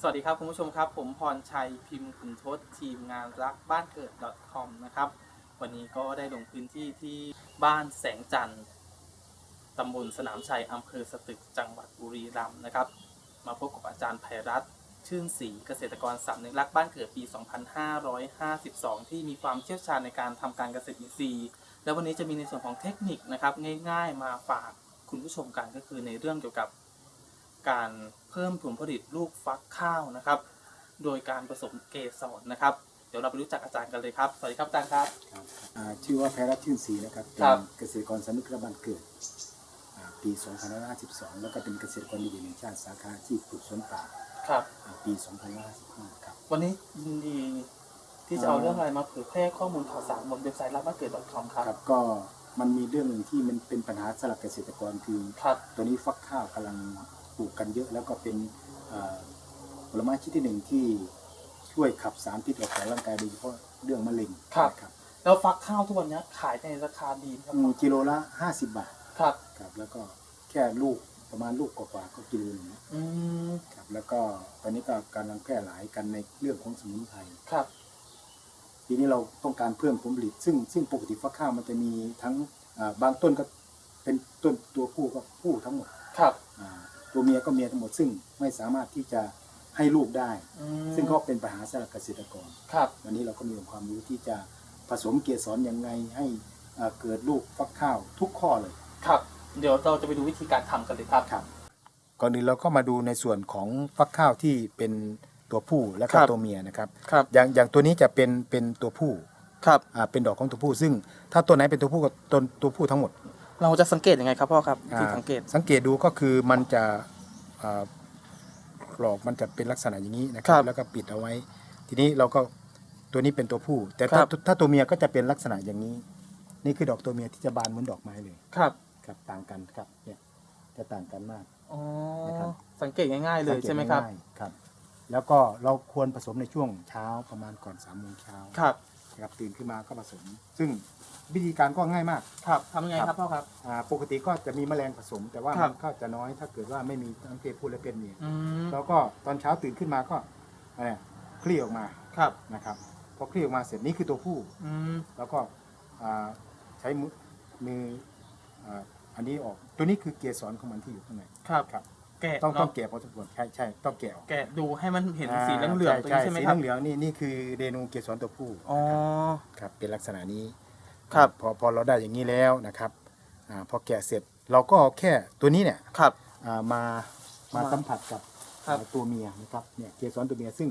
สวัสดีครับคุณผู้ชมครับ ผมพรชัยพิมพ์ขุนทศทีมงานรักบ้านเกิด .com นะครับ วันนี้ก็ได้ลงพื้นที่ที่บ้านแสงจันทร์ตำบลสนามชัยอำเภอสตึกจังหวัดบุรีรัมย์นะครับ มาพบกับอาจารย์ไพรัตน์ชื่นศรีเกษตรกรสำนึกรักบ้านเกิดปี 2552 ที่มีความเชี่ยวชาญในการทำการเกษตรอินทรีย์ แล้ววันนี้จะมีในส่วนของเทคนิคนะครับง่าย ๆ มาฝากคุณผู้ชมกันก็คือในเรื่องเกี่ยวกับ การเพิ่มผลผลิตลูกฟักข้าวนะครับ โดยการผสมเกสรนะครับ เดี๋ยวเราไปรู้จักอาจารย์กันเลยครับ สวัสดีครับอาจารย์ครับครับอ่าชื่อว่าแพรรัตน์ชื่นศรีนะครับเป็ครันบเกษตรกรสำนึกระบันเกิดอ่าปี 2552 แล้วก็เป็นเกษตรกรดีเด่นแห่งชาติสาขาที่ปลูกสวนป่าครับ อ่าปี 2555ครับ วันนี้ยินดีที่จะเอาเรื่องอะไรมาเผยแพร่ข้อมูลข่าวสารบนเว็บไซต์รับบ้านเกิด .com ครับ ครับก็มันมีเรื่องหนึ่งที่มันเป็นปัญหาสำหรับเกษตรกรคือ ครับ ตัวนี้ฟักข้าวกำลัง ปลูกกันเยอะแล้วก็เป็นอ่าผลไม้ชนิดที่หนึ่งที่ช่วยขับสารพิษออกจากร่างกายโดยเฉพาะเรื่องมะเร็งครับครับ แล้วฟักข้าวทุกวันนี้ขายในราคาดีไหมครับอืมกิโลละ50บาทครับครับ แล้วก็แค่ลูกประมาณลูกกว่าๆก็กิโลหนึงนะอืมครับแล้วก็ตอนนี้ก็กำลังแพร่หลายกันในเรื่องของสมุนไพรครับ ทีนี้เราต้องการเพิ่มผลผลิต ซึ่งซึ่งปกติฟักข้าวมันจะมีทั้งอ่าบางต้นก็เป็นต้นตัวผู้ก็ผู้ทั้งหมดครับ อ่า ตัวเมียก็เมียทั้งหมดซึ่งไม่สามารถที่จะให้ลูกได้ อืมซึ่งก็เป็นปัญหาสำหรับเกษตรกร ครับวันนี้เราก็มีองค์ความรู้ที่จะผสมเกสรยังไงให้อ่าเกิดลูกฟักข้าวทุกข้อเลยครับ เดี๋ยวเราจะไปดูวิธีการทำกันเลยครับ ครับก่อนอื่นเราก็มาดูในส่วนของฟักข้าวที่เป็นตัวผู้และก็ครับ ตัวเมียนะครับครับอย่างอย่างตัวนี้จะเป็นเป็นตัวผู้ครับ อ่าเป็นดอกของตัวผู้ ซึ่งถ้าตัวไหนเป็นตัวผู้ก็ตัวตัวผู้ทั้งหมด เราจะสังเกตยังไงครับพ่อครับที่อ่าสังเกตสังเกตดูก็คือมันจะอ่าหลอกมันจะเป็นลักษณะอย่างนี้นะคครัรับบแล้วก็ปิดเอาไว้ ทีนี้เราก็ตัวนี้เป็นตัวผู้ แต่ถ้าครับถ้าตัวเมียก็จะเป็นลักษณะอย่างนี้ นี่คือดอกตัวเมียที่จะบานเหมือนดอกไม้เลยครับครับต่างกันครับเนี่ยจะต่างกันมากอ๋อนะครับสังเกตง่ายๆเลยใช่ไหมครับสังเกตง่ายๆครับ แล้วก็เราควรผสมในช่วงเช้าประมาณก่อนสามโมงเช้าครับ นะครับตื่นขึ้นมาก็ผสม ซึ่งวิธีการก็ง่ายมาก ครับทำยังไงคครัรับบพ่อครับ อ่าปกติก็จะมีแมลงผสม แต่ว่าครัมับนก็จะน้อยถ้าเกิดว่าไม่มีทั้งเพศผู้และเพศเมียอืมแล้วก็ตอนเช้าตื่นขึ้นมาก็อะไรคลี่ออกมาครับนะครับพอคลี่ออกมาเสร็จนี่คือตัวผู้ อืมแล้วก็อ่าใช้มือมืออ่าอันนี้ออก ตัวนี้คือเกสรของมันที่อยู่ข้างในครับครับ แกะต้องเนาะต้องแกะพอสมควรใช่ใช่ต้องแกะออกแกะดูให้มันเห็นสีเหลืองๆตรงนี้ใช่ไหมสีครับเหลืองๆนี่นี่คือเรนูเกสรตัวผู้อ๋อ ครับเป็นลักษณะนี้ครับ พอพอเราได้อย่างนี้แล้วนะครับอาพอแกะเสร็จเราก็เอาแค่ตัวนี้เนี่ยครับ อ่ามามามาสัมผัสกับครับ อ่าตัวเมียนะครับเนี่ยเกสรตัวเมียซึ่ง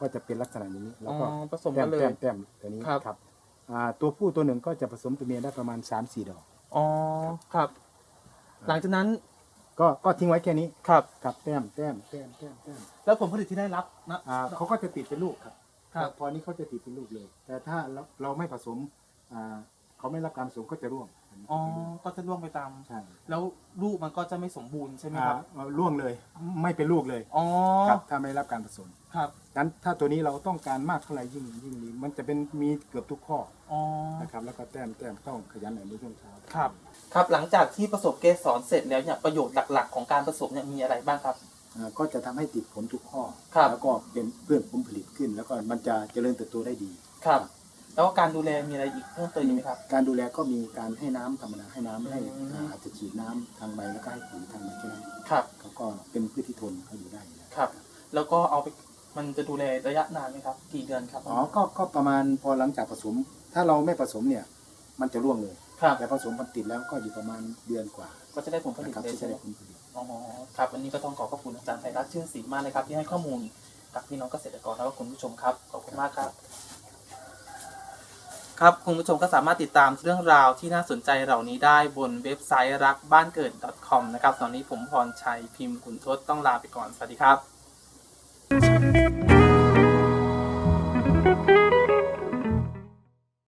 ก็จะเป็นลักษณะอย่างนี้อ๋แล้วอก็ผสมแต้กัมนเลย แต้มแต้มตัวนี้ครับ ครับอ่าตัวผู้ตัวหนึ่งก็จะผสมตัวเมียได้ประมาณ 3 4 ดอก อ๋อครับ หลังจากนั้น ก็ก็ทิ้งไว้แค่นี้ครับ ครับแต้มแต้มแต้มแต้มแต้มแล้วผลผลิตที่ได้รับนะ อ่าเขาก็จะติดเป็นลูกครับครับ พอนี้เขาจะติดเป็นลูกเลย แต่ถ้าเราเราไม่ผสมอ่า เขาไม่รับการผสมก็จะร่วงอ๋อ ก็จะร่วงไปตาม ใช่แล้วลูกมันก็จะไม่สมบูรณ์ใช่ไหมครับ อ่าร่วงเลยไม่เป็นลูกเลยอ๋อ ครับ ถ้าไม่รับการผสมครับ นั้นถ้าตัวนี้เราต้องการมากเท่าไหร่ยิ่งยิ่งดีมันจะเป็นมีเกือบทุกข้ออ๋อ นะครับแล้วก็แต้มแต้มต้องขยันหน่อยในช่วงเช้า ครับ ครับ หลังจากที่ผสมเกสรเสร็จแล้วเนี่ยประโยชน์หลักๆ ของการผสมเนี่ยมีอะไรบ้างครับ อ่าก็จะทำให้ติดผลทุกข้อ ครับ แล้วก็เป็นเพื่อนผลผลิตขึ้น แล้วก็มันจะเจริญเติบโตได้ดี ครับ แล้วก็การดูแลมีอะไรอีกเพิ่มเติมอีกไหมครับ การดูแลก็มีการให้น้ำธรรมดาให้น้ำให้อืมอ่าอาจจะฉีดน้ำทางใบแล้วก็ให้ปุ๋ยทางใบแค่นั้นครับเขาก็เป็นพืชที่ทนเขาอยู่ได้อยู่แล้วครับ แล้วก็เอาไปมันจะดูแลระยะนานไหมครับ กี่เดือนครับอ๋อก็ก็ประมาณพอหลังจากผสม ถ้าเราไม่ผสมเนี่ย มันจะร่วงเลย ครับ แต่ผสมมันติดแล้วก็อยู่ประมาณเดือนกว่าก็จะได้ผลผลิตนะครับเลยที่จะใช่ไหม ได้ผลผลิต อ๋อครับอันนี้ก็ต้องขอขอบคุณอาจารย์ไพรัตน์ชื่นศรีมากเลยครับ ที่ให้ข้อมูลกับพี่น้องเกษตรกรแล้วก็คุณผู้ชมครับ ขอบคุณมากครับ ครับคุณผู้ชมก็สามารถติดตามเรื่องราวที่น่าสนใจเหล่านี้ได้บนเว็บไซต์รักบ้านเกิด .com นะครับตอนนี้ผมพรชัยพิมพ์ขุนทศต้องลาไปก่อน สวัสดีครับ